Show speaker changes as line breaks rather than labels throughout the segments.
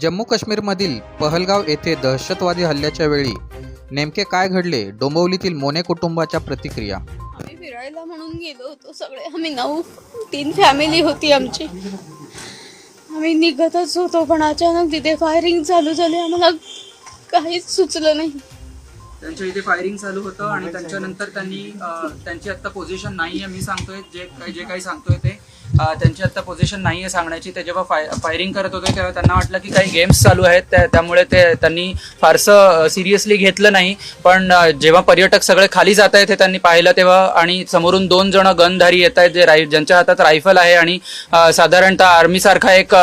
जम्मू काश्मीरमधील पहलगाव येथे दहशतवादी हल्ल्याच्या वेळी नेमके काय घडले? डोंबिवलीतील मोने कुटुंबाच्या प्रतिक्रिया.
आम्ही फिरायला म्हणून गेलो होतो सगळे. आम्ही नऊ तीन फॅमिली होती आमची. आम्ही निघतच होतो पण अचानक तिथे फायरिंग चालू झाली. आम्हाला काहीच सुचलं नाही.
त्यांच्या इथे फायरिंग चालू होतं आणि त्याच्यानंतर त्यांनी अं, त्यांची आता पोझिशन नाही आहे मी सांगतोय. जे काही जे काही सांगतोय ते. त्यांची आता पोझिशन नाही आहे सांगण्याची. ते जेव्हा फाय फायरिंग करत होते तेव्हा त्यांना वाटलं की काही गेम्स चालू आहेत. त्या- त्यामुळे ते त्यांनी फारसं सिरियसली घेतलं नाही. पण जेव्हा पर्यटक सगळे खाली जात आहेत हे त्यांनी पाहिलं तेव्हा आणि समोरून दोन जण गनधारी येत आहेत जे राय ज्यांच्या हातात रायफल आहे आणि साधारणतः आर्मीसारखा एक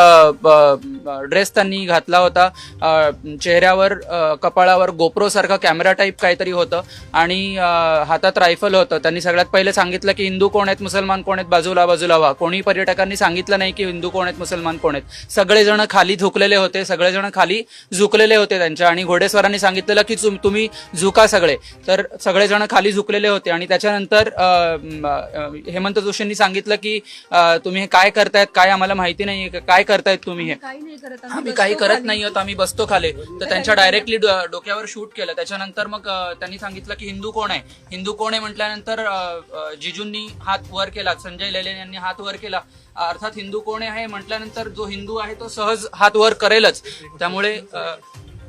ड्रेस त्यांनी घातला होता. चेहऱ्यावर कपाळावर गोप्रोसारखा कॅमेरा टाईप काहीतरी होतं आणि हातात रायफल होतं. त्यांनी सगळ्यात पहिले सांगितलं की हिंदू कोण आहेत मुसलमान कोण आहेत बाजूला बाजूला व्हा. कोणी पर्यटकांनी सांगितलं नाही की हिंदू कोण आहेत मुसलमान कोण आहेत. सगळेजण खाली झुकलेले होते सगळेजण खाली झुकलेले होते त्यांच्या. आणि घोडेस्वारांनी सांगितलेलं की तुम- तुम्ही झुका सगळे. तर सगळेजण खाली झुकलेले होते. आणि त्याच्यानंतर हेमंत जोशींनी सांगितलं की तुम्ही हे काय करतायत काय आम्हाला माहिती नाही काय करतायत तुम्ही हे? आम्ही काही करत नाही आहोत आम्ही बसतो खाली. तर त्यांच्या डायरेक्टली डोक्यावर शूट केलं. त्याच्यानंतर मग त्यांनी सांगितलं की हिंदू कोण आहे? हिंदू कोण आहे म्हटल्यानंतर जिजूंनी हात वर केला संजय लेले यांनी हात वर केला. अर्थात हिंदू कोण आहे म्हटल्यानंतर जो हिंदू आहे तो सहज हात वर करेलच. त्यामुळे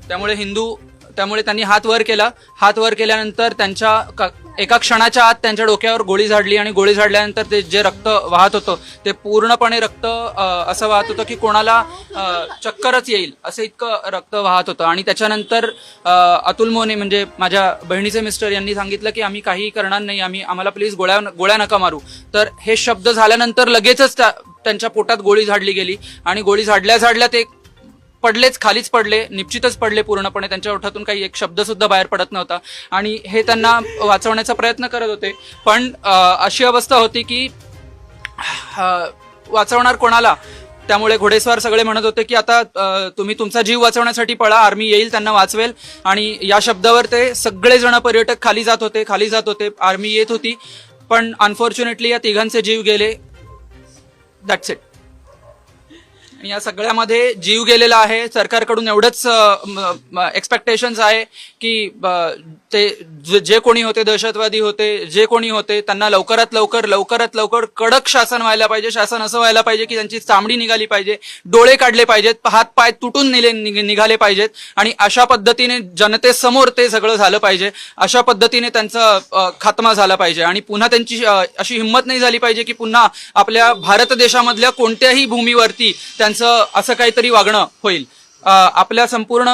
त्यामुळे हिंदू त्यामुळे त्यांनी हात वर केला. हात वर केल्यानंतर त्यांच्या क- एका क्षणाच्या आत त्यांच्या डोक्यावर गोळी झाडली आणि गोळी झाडल्यानंतर ते जे रक्त वाहत होतं ते पूर्णपणे रक्त असं वाहत होतं की कोणाला चक्करच येईल असं इतकं रक्त वाहत होतं. आणि त्याच्यानंतर अतुल मोने म्हणजे माझ्या बहिणीचे मिस्टर यांनी सांगितलं की आम्ही काही करणार नाही आम्ही आम्हाला प्लीज गोळ्या गोळ्या नका मारू. तर हे शब्द झाल्यानंतर लगेचच त्या- त्यांच्या पोटात गोळी झाडली गेली आणि गोळी झाडल्या झाडल्या ते पडलेच खालीच पडले निश्चितच पडले पूर्णपणे. त्यांच्या ओठातून काही एक शब्द सुद्धा बाहेर पडत नव्हता. आणि हे त्यांना वाचवण्याचा प्रयत्न करत होते. पण अशी अवस्था होती की वाचवणार कोणाला? त्यामुळे घोडेस्वार सगळे म्हणत होते की आता तुम्ही तुमचा जीव वाचवण्यासाठी पळा आर्मी येईल त्यांना वाचवेल. आणि या शब्दावर ते सगळेजण पर्यटक खाली जात होते खाली जात होते आर्मी येत होती. पण अनफॉर्च्युनेटली या तिघांचे जीव गेले. दॅट्स इट या सगळ्यामध्ये जीव गेलेला आहे. सरकारकडून एवढंच एक्सपेक्टेशन्स आहे की ते जे- कोणी होते दहशतवादी होते जे कोणी होते त्यांना लवकरात लवकर लवकरात लवकर कडक शासन व्हायला पाहिजे. शासन असं व्हायला पाहिजे की त्यांची चामडी निघाली पाहिजे डोळे काढले पाहिजेत हात पाय तुटून निले निघाले पाहिजेत. आणि अशा पद्धतीने जनतेसमोर ते सगळं झालं पाहिजे. अशा पद्धतीने त्यांचा खात्मा झाला पाहिजे. आणि पुन्हा त्यांची अशी हिंमत नाही झाली पाहिजे की पुन्हा आपल्या भारत देशामधल्या कोणत्याही भूमीवरती त्यांचं असं काहीतरी वागणं होईल. आपल्या संपूर्ण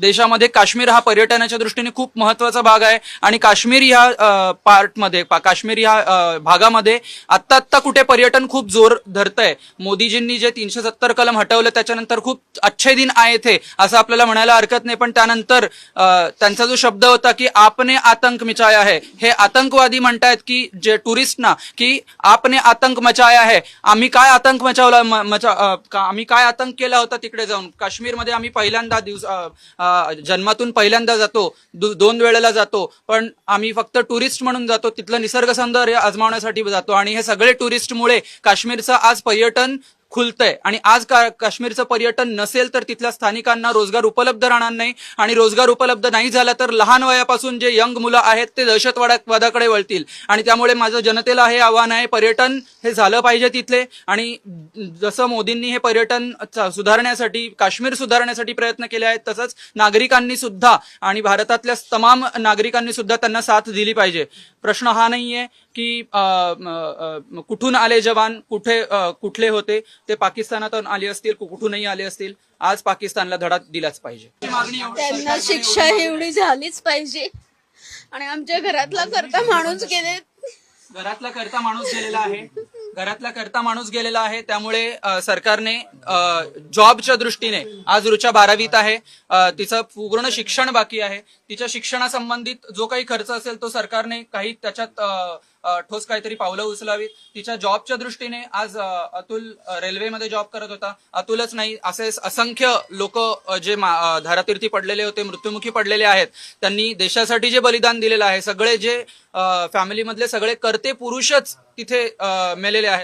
देशामध्ये काश्मीर हा पर्यटनाच्या दृष्टीने खूप महत्त्वाचा भाग आहे. आणि काश्मीर ह्या पार्टमध्ये काश्मीर ह्या भागामध्ये आत्ता आत्ता कुठे पर्यटन खूप जोर धरतंय. मोदीजींनी जे तीनशे सत्तर कलम हटवलं त्याच्यानंतर खूप अच्छे दिन आहे थे असं आपल्याला म्हणायला हरकत नाही. पण त्यानंतर त्यांचा जो शब्द होता की आपने आतंक मिचाया है. हे आतंकवादी म्हणतायत की जे टुरिस्टना की आपने आतंक मचाया है. आम्ही काय आतंक मचावला मचा आम्ही काय आतंक केला होता तिकडे जाऊन? काश्मीर काश्मीरमध्ये आम्ही पहिल्यांदा दिवस जन्मातून पहिल्यांदा जातो. दोन वेळेला जातो. पण आम्ही फक्त टुरिस्ट म्हणून जातो. तिथलं निसर्ग सौंदर्य आजमावण्यासाठी जातो. आणि हे सगळे टुरिस्टमुळे काश्मीरचं आज पर्यटन खुलतंय. आणि आज का काश्मीरचं पर्यटन नसेल तर तिथल्या स्थानिकांना रोजगार उपलब्ध राहणार नाही. आणि रोजगार उपलब्ध नाही झाला तर लहान वयापासून जे यंग मुलं आहेत ते दहशतवादाकडे वळतील. आणि त्यामुळे माझं जनतेला हे आव्हान आहे पर्यटन हे झालं पाहिजे तिथले. आणि जसं मोदींनी हे पर्यटन च- सुधारण्यासाठी काश्मीर सुधारण्यासाठी प्रयत्न केले आहेत तसंच नागरिकांनी सुद्धा आणि भारतातल्या तमाम नागरिकांनी सुद्धा त्यांना साथ दिली पाहिजे. प्रश्न हा नाहीये की कुठून आले जवान? कुठे कुठले होते? ते पाकिस्तानातून आले असतील कुठूनही आले असतील आज पाकिस्तानला धडा दिलाच पाहिजे.
त्यांना शिक्षा एवढी झालीच पाहिजे. आणि आमच्या घरातला करता माणूस गेले.
घरातला करता माणूस गेलेला आहे. घरातला करता माणूस गेलेला आहे. त्यामुळे सरकारने जॉबच्या दृष्टीने आज रुचा बारावीत आहे. तिचं पूर्ण शिक्षण बाकी आहे. तिच्या शिक्षणासंबंधित जो काही खर्च असेल तो सरकारने काही त्याच्यात ठोस काहीतरी पावलं उचलावीत. तिच्या जॉबच्या दृष्टीने आज अतुल रेल्वेमध्ये जॉब करत होता. अतुलच नाही असे असंख्य लोक जे मा- धारातीर्थी पडलेले होते मृत्युमुखी पडलेले आहेत त्यांनी देशासाठी जे बलिदान दिलेलं आहे सगळे जे फॅमिलीमधले सगळे करते पुरुषच तिथे मेलेले आहेत.